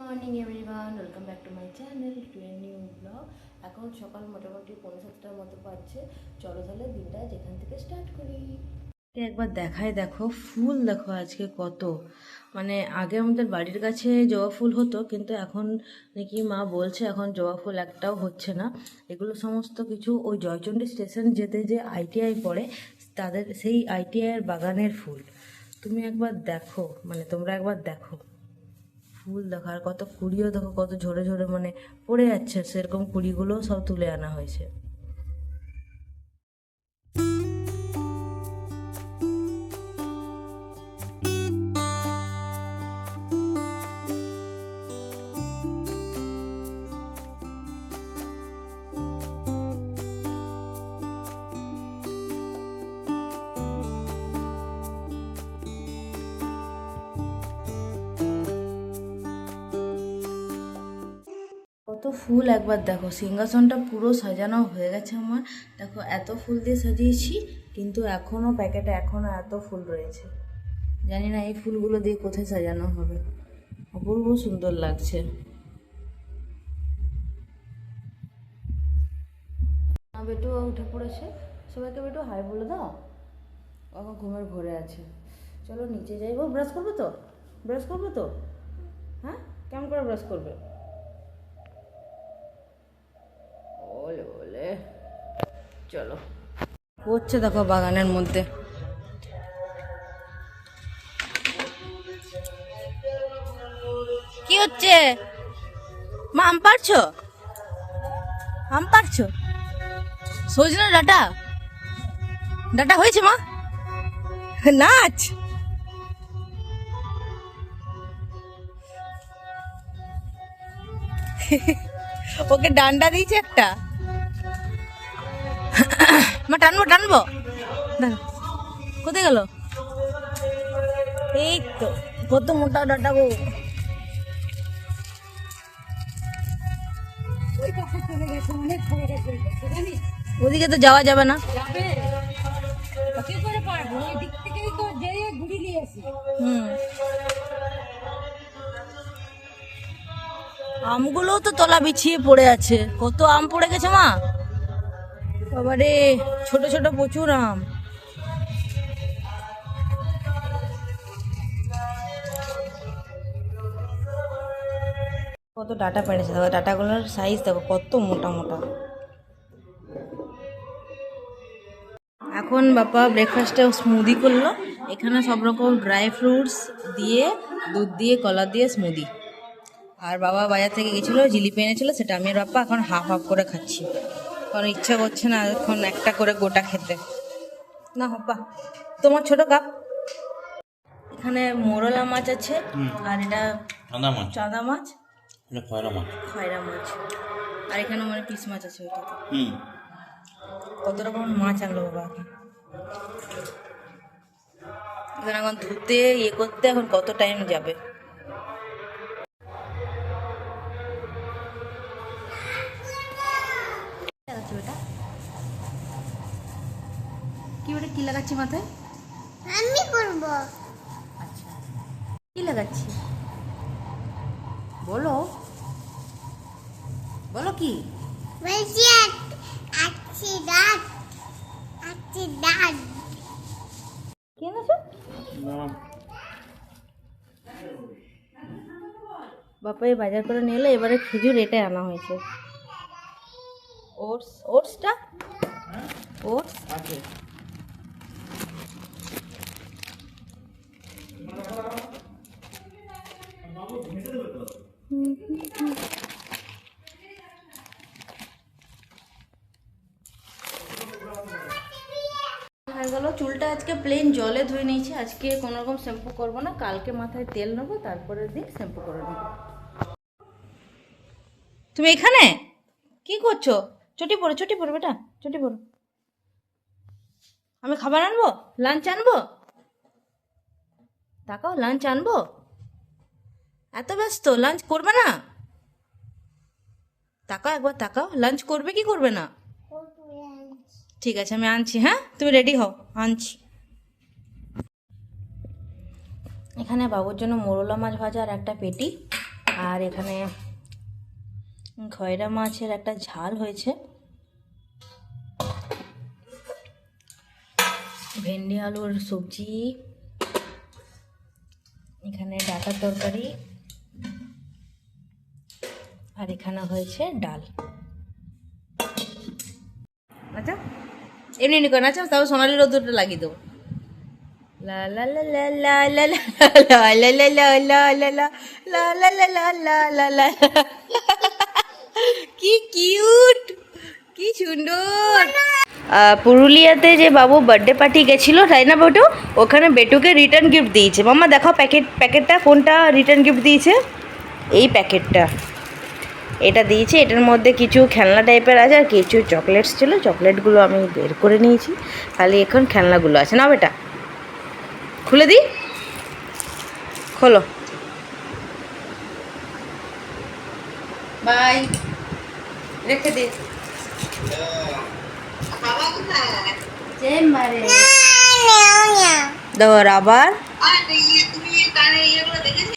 Morning everyone welcome back to my channel to a new blog এখন সকাল মোটামুটি পৌনে সাতটার মতো পাচ্ছে চলো তাহলে দিনটা যেখান থেকে স্টার্ট করি। একবার দেখায় দেখো, ফুল দেখো আজকে কত। মানে আগে আমাদের বাড়ির কাছে জবা ফুল হতো, কিন্তু এখন নাকি মা বলছে এখন জবা ফুল একটাও হচ্ছে না। এগুলো সমস্ত কিছু ওই জয়চণ্ডী স্টেশন যেতে যে আইটিআই পড়ে, তাদের সেই আইটিআইয়ের বাগানের ফুল। তুমি একবার দেখো মানে তোমরা একবার দেখো। ফুল দেখো আর কত কুড়িও দেখো, কত ঝরে ঝরে মানে পড়ে যাচ্ছে। সেরকম কুড়িগুলোও সব তুলে আনা হয়েছে। কত ফুল একবার দেখো, সিংহাসনটা পুরো সাজানো হয়ে গেছে আমার। দেখো, এত ফুল দিয়ে সাজিয়েছি, কিন্তু এখনও প্যাকেটে এখনও এত ফুল রয়েছে। জানি না এই ফুলগুলো দিয়ে কোথায় সাজানো হবে। অপূর্ব সুন্দর লাগছে। বেটু উঠে পড়েছে। সবাইকে বেটু, হাই বলে দাও। এখন ঘুমের ঘরে আছে। চলো নিচে যাইবো ব্রাশ করবে তো? ব্রাশ করবে তো? হ্যাঁ? কেমন করে ব্রাশ করবে? চলো। হচ্ছে দেখো বাগানের মধ্যে। কি হচ্ছে? মা আম পারছ আম পারছ সজনা ডাটা? ডাটা হয়েছে মা? নাচ ওকে ডান্ডা দিয়েছে একটা? মা টানবো টানবো। কোথায় গেল? এই তো কত মোটা ডাটা গো। ওদিকে তো যাওয়া যাবে না। আমগুলোও তো তলা বিছিয়ে পড়ে আছে। কত আম পড়ে গেছে মা? বাবারে, ছোট ছোট প্রচুর আম। কত ডাটা পেড়েছে দেখো, ডাটাগুলোর সাইজ দেখো, কত মোটা মোটা। এখন বাবা ব্রেকফাস্টে স্মুদি করল। এখানে সব রকম ড্রাই ফ্রুটস দিয়ে, দুধ দিয়ে, কলা দিয়ে স্মুদি আর বাবা বাজার থেকে গেছিল, জিলিপি এনেছিল, সেটা আমি আর বাপ্পা এখন হাফ হাফ করে খাচ্ছি। কারণ ইচ্ছা করছে না এখন একটা করে গোটা খেতে। না বাপ্পা তোমার ছোট কাপ। এখানে মোরলা মাছ আছে আর এটা ঠান্ডা মাছ। চাঁদা মাছ। এটা খয়রা মাছ। খয়রা মাছ। আর এখানে মানে পিস মাছ আছে ওইটাতে হুম। কত রকম মাছ আনলো বাবা এখন ধুতে ইয়ে করতে এখন কত টাইম যাবে লাগাচ্ছি ওটা কি ওটা কি লাগাচ্ছি মাথায়? আমি করব। আচ্ছা। কি লাগাচ্ছি? বলো। বলো কি? বলছি আচ্ছি দাঁত আচ্ছি দাঁত কে এনেছো? বাপাই বাজার করে নিয়ে এলো এবারে খেজুর এটাই আনা হয়েছে। ওটস ওটসটা? ওটস? আছে। হয়ে চুলটা আজকে প্লেন জলে ধুয়ে নিয়েছি। আজকে কোনো রকম শ্যাম্পু করব না। কালকে মাথায় তেল নেব তারপরের দিন শ্যাম্পু করে নেব। তুমি এখানে? কি করছ? চটি পড়ো চটি পড়ো বেটা, চটি পড়ো আমি খাবার আনব? লাঞ্চ আনব? তাকাও লাঞ্চ আনব? এত ব্যস্ত লাঞ্চ করবে না? তাকাও একবার তাকাও লাঞ্চ করবে কি করবে না? ঠিক আছে, আমি আনছি হ্যাঁ? তুমি রেডি হও, আনছি। এখানে বাবুর জন্য মোরলা মাছ ভাজা আর একটা পেটি, আর এখানে খয়রা মাছের একটা ঝাল হয়েছে। ভেন্ডি, আলুর সবজি এখানে ডাটা তরকারি আর এখানে হয়েছে ডাল আচ্ছা এমনি এমনি করেন আচ্ছা তাও সোনালি রোদ্দুরটা লাগিয়ে দেবো কি কিউট কি সুন্দর পুরুলিয়াতে যে বাবু বার্থডে পার্টি গেছিল তাই না বেটু ওখানে বেটুকে রিটার্ন গিফট দিয়েছে। মাম্মা দেখাও প্যাকেট প্যাকেটটা কোনটা রিটার্ন গিফট দিয়েছে? এই প্যাকেটটা এটা দিয়েছে এটার মধ্যে কিছু খেলনা টাইপের আছে আর কিছু চকলেটস ছিল। চকলেটগুলো আমি বের করে নিয়েছি। খালি এখন খেলনাগুলো আছে। না বেটা। খুলে দিই? খোলো। বাই রেখে দে। दोहराबार अरे